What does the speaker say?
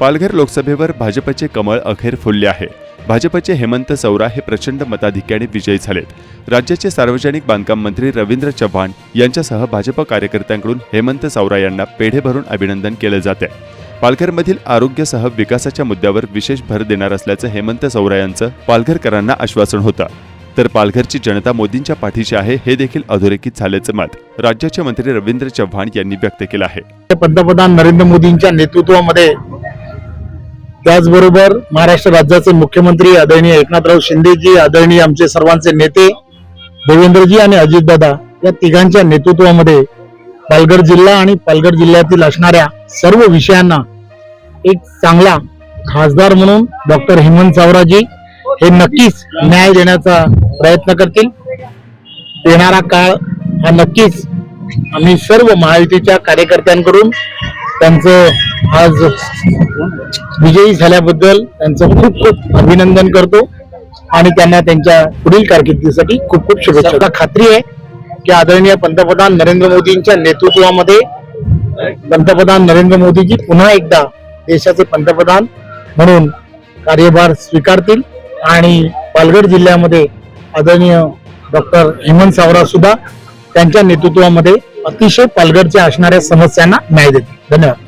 पालघर लोकसभेवर भाजपचे कमळ अखेर फुलले आहे. भाजपचे हेमंत सौरा हे प्रचंड मताधिक्याने विजयी झालेत. राज्याचे सार्वजनिक बांधकाम मंत्री रवींद्र चव्हाण यांच्यासह भाजप कार्यकर्त्यांकडून हेमंत सौरा यांना पेढे भरून अभिनंदन केलं जाते पालघरमधील आरोग्यसह विकासाच्या मुद्द्यावर विशेष भर देणार असल्याचं हेमंत सौरा यांचं पालघरकरांना आश्वासन होतं. तर पालघरची जनता मोदींच्या पाठीशी आहे हे देखील अधोरेखित झाल्याचं मत राज्याचे मंत्री रवींद्र चव्हाण यांनी व्यक्त केलं आहे. पंतप्रधान नरेंद्र मोदींच्या नेतृत्वामध्ये त्याचबरोबर महाराष्ट्र राज्याचे मुख्यमंत्री आदरणीय एकनाथराव शिंदेजी आदरणीय आमचे सर्वांचे नेते देवेंद्रजी आणि अजितदादा या तिघांच्या नेतृत्वामध्ये पालघर जिल्हा आणि पालघर जिल्ह्यातील असणाऱ्या सर्व विषयांना एक चांगला खासदार म्हणून डॉक्टर हेमंत सावराजी हे नक्कीच न्याय देण्याचा प्रयत्न करतील. येणारा काळ हा नक्कीच आम्ही सर्व महायुतीच्या कार्यकर्त्यांकडून त्यांचं आज विजयी झाल्याबद्दल त्यांचं खूप खूप अभिनंदन करतो आणि त्यांना त्यांच्या पुढील कारकिर्दीसाठी खूप खूप शुभेच्छा. खात्री आहे की आदरणीय पंतप्रधान नरेंद्र मोदींच्या नेतृत्वामध्ये पंतप्रधान नरेंद्र मोदीजी पुन्हा एकदा देशाचे पंतप्रधान म्हणून कार्यभार स्वीकारतील आणि पालघर जिल्ह्यामध्ये आदरणीय डॉक्टर हेमंत सावरा सुद्धा त्यांच्या नेतृत्वामध्ये अतिशय पालघरच्या असणाऱ्या समस्यांना न्याय देतील. धन्यवाद.